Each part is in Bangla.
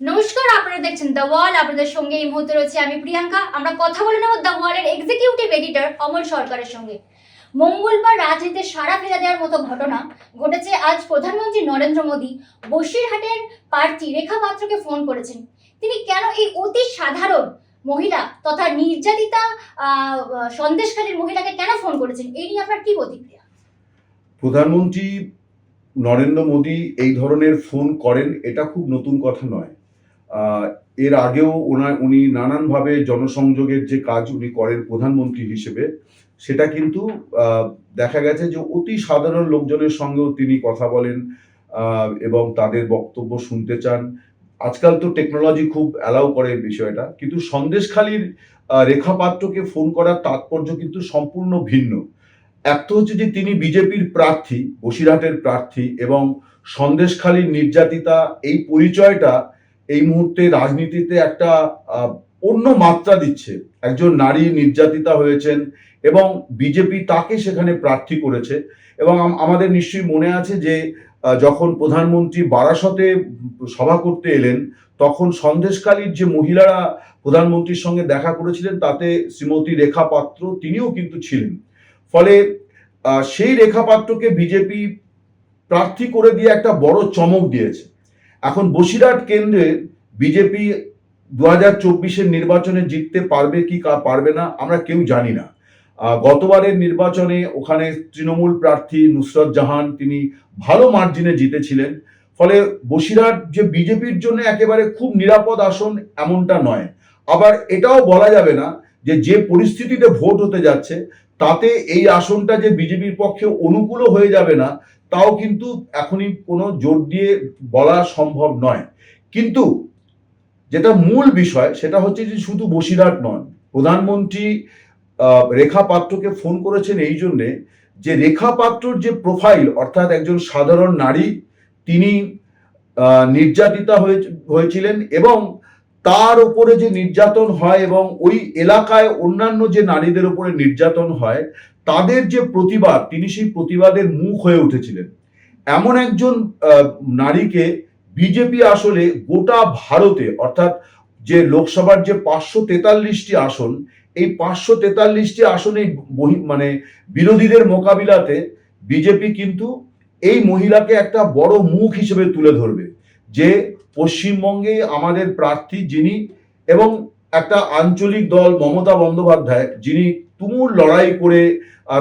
নমস্কার আপনারা দেখছেন দ্য ওয়াল আপনাদের সঙ্গে এই মুহূর্তে রয়েছে আমি প্রিয়াঙ্কা। আমরা কথা বলে নেব দ্য ওয়ালের এক্সিকিউটিভ এডিটর অমল সরকারের সঙ্গে। মঙ্গলবার রাজনীতিতে সারা ফেলে দেওয়ার মতো ঘটনা ঘটেছে আজ প্রধানমন্ত্রী নরেন্দ্র মোদী বসিরহাটের প্রার্থী রেখা পাত্রকে ফোন করেছেন। তিনি কেন এই অতি সাধারণ মহিলা তথা নির্যাতিতা আহ, সন্দেশখালীর মহিলাকে কেন ফোন করেছেন? এই নিয়ে আপনার কি প্রতিক্রিয়া? প্রধানমন্ত্রী নরেন্দ্র মোদী এই ধরনের ফোন করেন এটা খুব নতুন কথা নয়। এর আগেও ওনার, উনি নানানভাবে জনসংযোগের যে কাজ উনি করেন প্রধানমন্ত্রী হিসেবে, সেটা কিন্তু দেখা গেছে যে অতি সাধারণ লোকজনের সঙ্গেও তিনি কথা বলেন এবং তাদের বক্তব্য শুনতে চান। আজকাল তো টেকনোলজি খুব অ্যালাউ করে বিষয়টা, কিন্তু সন্দেশখালীর রেখাপাত্রকে ফোন করার তাৎপর্য কিন্তু সম্পূর্ণ ভিন্ন। এক তো হচ্ছে যে তিনি বিজেপির প্রার্থী, বসিরহাটের প্রার্থী, এবং সন্দেশখালীর নির্যাতিতা, এই পরিচয়টা এই মুহূর্তে রাজনীতিতে একটা অন্য মাত্রা দিচ্ছে। একজন নারী নির্যাতিতা হয়েছেন এবং বিজেপি তাকে সেখানে প্রার্থী করেছে এবং আমাদের নিশ্চয়ই মনে আছে যে যখন প্রধানমন্ত্রী বারাসতে সভা করতে এলেন, তখন সন্দেশখালীর যে মহিলারা প্রধানমন্ত্রীর সঙ্গে দেখা করেছিলেন, তাতে শ্রীমতী রেখা পাত্র তিনিও কিন্তু ছিলেন। ফলে সেই রেখা পাত্রকে বিজেপি প্রার্থী করে দিয়ে একটা বড় চমক দিয়েছে। এখন বসিরহাট কেন্দ্রে বিজেপি দু হাজার নির্বাচনে জিততে পারবে কি পারবে না, আমরা কেউ জানি না। গতবারের নির্বাচনে ওখানে তৃণমূল প্রার্থী নুসরত জাহান তিনি ভালো মার্জিনে জিতেছিলেন। ফলে বসিরহাট যে বিজেপির জন্য একেবারে খুব নিরাপদ আসন এমনটা নয়। আবার এটাও বলা যাবে না যে যে পরিস্থিতিতে ভোট হতে যাচ্ছে, তাতে এই আসনটা যে বিজেপির পক্ষে অনুকূলও হয়ে যাবে না তাও কিন্তু এখনই কোনো জোর দিয়ে বলা সম্ভব নয়। কিন্তু যেটা মূল বিষয়, সেটা হচ্ছে যে শুধু বসিরহাট নন প্রধানমন্ত্রী রেখা পাত্রকে ফোন করেছেন এই জন্যে যে রেখা পাত্রর যে প্রোফাইল অর্থাৎ একজন সাধারণ নারী, তিনি নির্যাতিতা হয়ে হয়েছিলেন এবং তার উপরে যে নির্যাতন হয় এবং ওই এলাকায় অন্যান্য যে নারীদের উপরে নির্যাতন হয় তাদের যে প্রতিবাদ, তিনি সেই প্রতিবাদের মুখ হয়ে উঠেছিলেন। এমন একজন নারীকে বিজেপি আসলে গোটা ভারতে, অর্থাৎ যে লোকসভার যে পাঁচশো তেতাল্লিশটি আসন, এই পাঁচশো তেতাল্লিশটি আসনে মানে বিরোধীদের মোকাবিলাতে বিজেপি কিন্তু এই মহিলাকে একটা বড় মুখ হিসেবে তুলে ধরবে। যে পশ্চিমবঙ্গে আমাদের প্রার্থী যিনি এবং একটা আঞ্চলিক দল মমতা বন্দ্যোপাধ্যায়, যিনি তুমুল লড়াই করে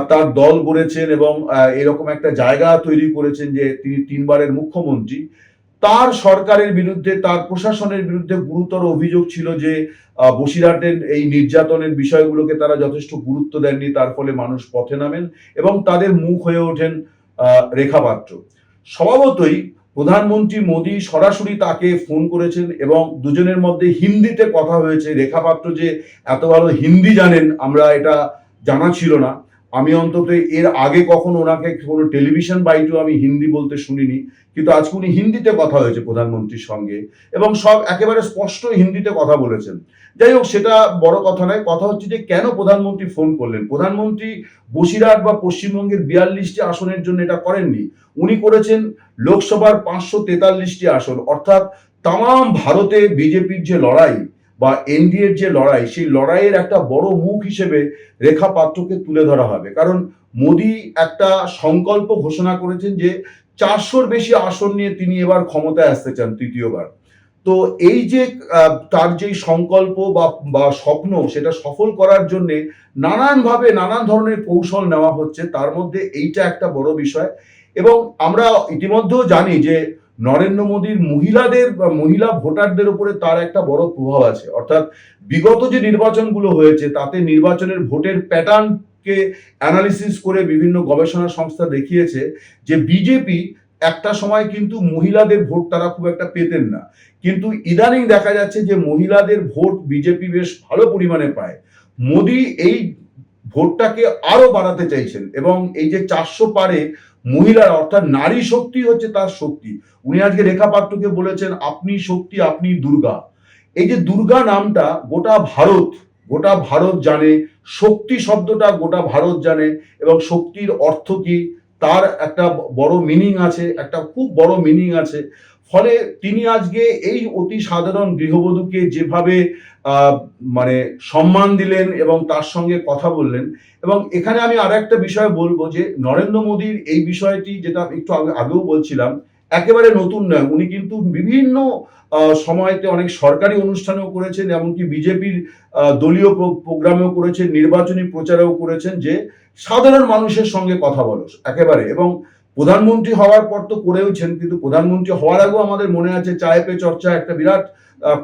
তার দল গড়েছেন এবং এরকম একটা জায়গা তৈরি করেছেন যে তিনি তিনবারের মুখ্যমন্ত্রী। তার সরকারের বিরুদ্ধে তার প্রশাসনের বিরুদ্ধে গুরুতর অভিযোগ ছিল যে বসিরহাটের এই নির্যাতনের বিষয়গুলোকে তারা যথেষ্ট গুরুত্ব দেননি তার ফলে মানুষ পথে নামেন এবং তাদের মুখ হয়ে ওঠেন আহ, রেখা স্বভাবতই প্রধানমন্ত্রী মোদী সরাসরি তাকে ফোন করেছেন এবং দুজনের মধ্যে হিন্দিতে কথা হয়েছে। রেখা পাত্র যে এত ভালো হিন্দি জানেন, আমরা এটা জানা ছিল না। আমি অন্তত এর আগে কখনো ওনাকে কোনো টেলিভিশন বাইটেও আমি হিন্দি বলতে শুনিনি, কিন্তু আজকে উনি হিন্দিতে কথা হয়েছে প্রধানমন্ত্রীর সঙ্গে, এবং সব একেবারে স্পষ্ট হিন্দিতে কথা বলেছেন। যাই হোক, সেটা বড় কথা নয়, কথা হচ্ছে যে কেন প্রধানমন্ত্রী ফোন করলেন? প্রধানমন্ত্রী বসিরহাট বা পশ্চিমবঙ্গের বিয়াল্লিশটি আসনের জন্য এটা করেননি। উনি করেছেন লোকসভার পাঁচশো তেতাল্লিশটি আসন, অর্থাৎ তাম ভারতে বিজেপির যে লড়াই বা এনডিএর যে লড়াই, সেই লড়াইয়ের একটা বড় মুখ হিসেবে রেখা পাত্রকে তুলে ধরা হবে। কারণ মোদী একটা সংকল্প ঘোষণা করেছেন যে চারশোর বেশি আসন নিয়ে তিনি এবার ক্ষমতায় আসতে চান তৃতীয়বার। তো এই যে তার যেই সংকল্প বা বা স্বপ্ন, সেটা সফল করার জন্য নানানভাবে নানান ধরনের কৌশল নেওয়া হচ্ছে। তার মধ্যে এইটা একটা বড় বিষয়। এবং আমরা ইতিমধ্যেও জানি যে নরেন্দ্র মোদীর মহিলাদের বা মহিলা ভোটারদের উপরে তার একটা বড় প্রভাব আছে। অর্থাৎ বিগত যে নির্বাচনগুলো হয়েছে, তাতে নির্বাচনের ভোটের প্যাটার্নকে অ্যানালিসিস করে বিভিন্ন গবেষণা সংস্থা দেখিয়েছে যে বিজেপি একটা সময় কিন্তু মহিলাদের ভোট তারা খুব একটা পেতেন না। কিন্তু ইদানিং দেখা যাচ্ছে যে মহিলাদের ভোট বিজেপি বেশ ভালো পরিমাণে পায়। মোদী এই ভোটটাকে আরও বাড়াতে চাইছেন এবং এই যে চারশো পারে মহিলার, অর্থাৎ নারী শক্তি হচ্ছে তার শক্তি। উনি আজকে রেখা পাত্রকে বলেছেন, আপনি শক্তি, আপনি দুর্গা। এই যে দুর্গা নামটা, গোটা ভারত গোটা ভারত জানে, শক্তি শব্দটা গোটা ভারত জানে, এবং শক্তির অর্থ কি, তার একটা বড় মিনিং আছে, একটা খুব বড় মিনিং আছে। ফলে তিনি আজকে এই অতি সাধারণ গৃহবধূকে যেভাবে মানে সম্মান দিলেন এবং তার সঙ্গে কথা বললেন এবং এখানে আমি আর একটা বিষয় বলব যে নরেন্দ্র মোদীর এই বিষয়টি যেটা একটু আগে- আগেও বলছিলাম, একেবারে নতুন নয়। উনি কিন্তু বিভিন্ন সময়তে অনেক সরকারি অনুষ্ঠানেও করেছেন, এমনকি বিজেপির দলীয় প্রো- প্রোগ্রামেও করেছেন, নির্বাচনী প্রচারেও করেছেন যে সাধারণ মানুষের সঙ্গে কথা বলো, একেবারে। এবং প্রধানমন্ত্রী হওয়ার পর তো করেওছেন, কিন্তু প্রধানমন্ত্রী হওয়ার আগেও আমাদের মনে আছে চায় পে চর্চা একটা বিরাট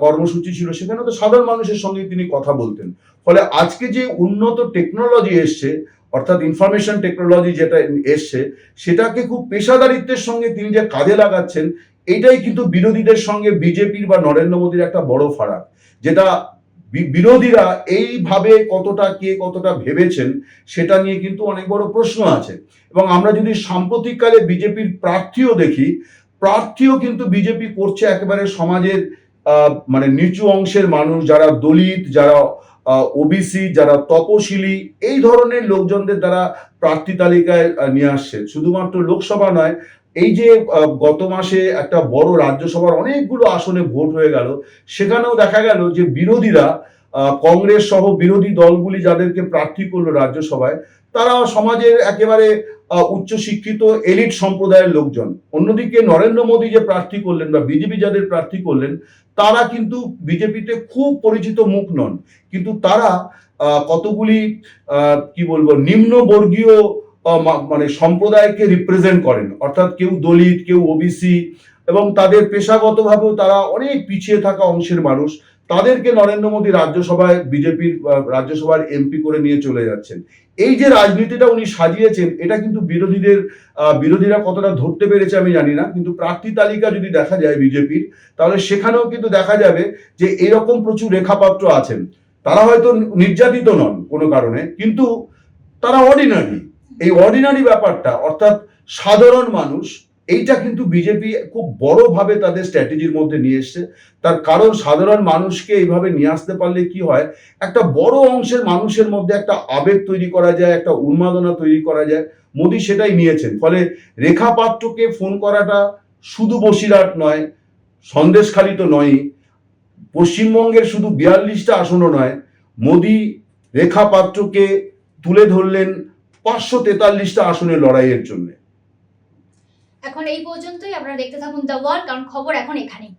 কর্মসূচি ছিল সেখানে তো সাধারণ মানুষের সঙ্গে তিনি কথা বলতেন। ফলে আজকে যে উন্নত টেকনোলজি এসছে, অর্থাৎ ইনফরমেশন টেকনোলজি যেটা এসছে, সেটাকে খুব পেশাদারিত্বের সঙ্গে তিনি যে কাজে লাগাচ্ছেন এটাই কিন্তু বিরোধীদের সঙ্গে বিজেপির বা নরেন্দ্র মোদীর একটা বড় ফারাক। যেটা বিরোধীরা এইভাবে কতটা কে কতটা ভেবেছেন সেটা নিয়ে কিন্তু অনেক বড় প্রশ্ন আছে। এবং আমরা যদি সাম্প্রতিককালে বিজেপির প্রার্থীও দেখি, প্রার্থীও কিন্তু বিজেপি করছে একেবারে সমাজের মানে নিচু অংশের মানুষ, যারা দলিত, যারা ওবিসি, যারা তপশিলি, এই ধরনের লোকজনদের দ্বারা প্রার্থী তালিকায় নিয়ে আসছে। শুধুমাত্র লোকসভা নয় এই যে গত মাসে একটা বড় রাজ্যসভার অনেকগুলো আসনে ভোট হয়ে গেল, সেখানেও দেখা গেল যে বিরোধীরা কংগ্রেস সহ বিরোধী দলগুলি যাদেরকে প্রার্থী করল রাজ্যসভায়, তারা সমাজের একেবারে উচ্চশিক্ষিত, এলিট সম্প্রদায়ের লোকজন। অন্যদিকে নরেন্দ্র মোদী যে প্রার্থী করলেন বা বিজেপি যাদের প্রার্থী করলেন, তারা কিন্তু বিজেপিতে খুব পরিচিত মুখ নন। কিন্তু তারা কতগুলি কি বলব, নিম্নবর্গীয় মানে সম্প্রদায়কে রিপ্রেজেন্ট করেন। অর্থাৎ কেউ দলিত, কেউ ওবিসি এবং তাদের পেশাগতভাবেও তারা অনেক পিছিয়ে থাকা অংশের মানুষ। তাদেরকে নরেন্দ্র মোদী রাজ্যসভায়, বিজেপির রাজ্যসভার এমপি করে নিয়ে চলে যাচ্ছেন। এই যে রাজনীতিটা উনি সাজিয়েছেন, এটা কিন্তু বিরোধীদের বিরোধীরা কতটা ধরতে পেরেছে আমি জানি না। কিন্তু প্রার্থী তালিকা যদি দেখা যায় বিজেপির, তাহলে সেখানেও কিন্তু দেখা যাবে যে এরকম প্রচুর রেখাপাত্র আছেন। তারা হয়তো নির্যাতিত নন কোনো কারণে, কিন্তু তারা অর্ডিনারি এই অর্ডিনারি ব্যাপারটা, অর্থাৎ সাধারণ মানুষ, এইটা কিন্তু বিজেপি খুব বড়ভাবে তাদের স্ট্র্যাটেজির মধ্যে নিয়ে এসছে। তার কারণ সাধারণ মানুষকে এইভাবে নিয়ে আসতে পারলে কি হয়, একটা বড় অংশের মানুষের মধ্যে একটা আবেগ তৈরি করা যায়, একটা উন্মাদনা তৈরি করা যায়। মোদি সেটাই নিয়েছেন। ফলে রেখা পাত্রকে ফোন করাটা শুধু বসিরহাট নয়, সন্দেশখালী তো নয়ই, পশ্চিমবঙ্গের শুধু বিয়াল্লিশটা আসনও নয়, মোদি রেখা পাত্রকে তুলে ধরলেন পাঁচশো তেতাল্লিশটা আসনের লড়াইয়ের জন্য। এখন এই পর্যন্তই, আপনারা দেখতে থাকুন দ্য ওয়ার্ল্ড কারণ খবর এখন এখানেই।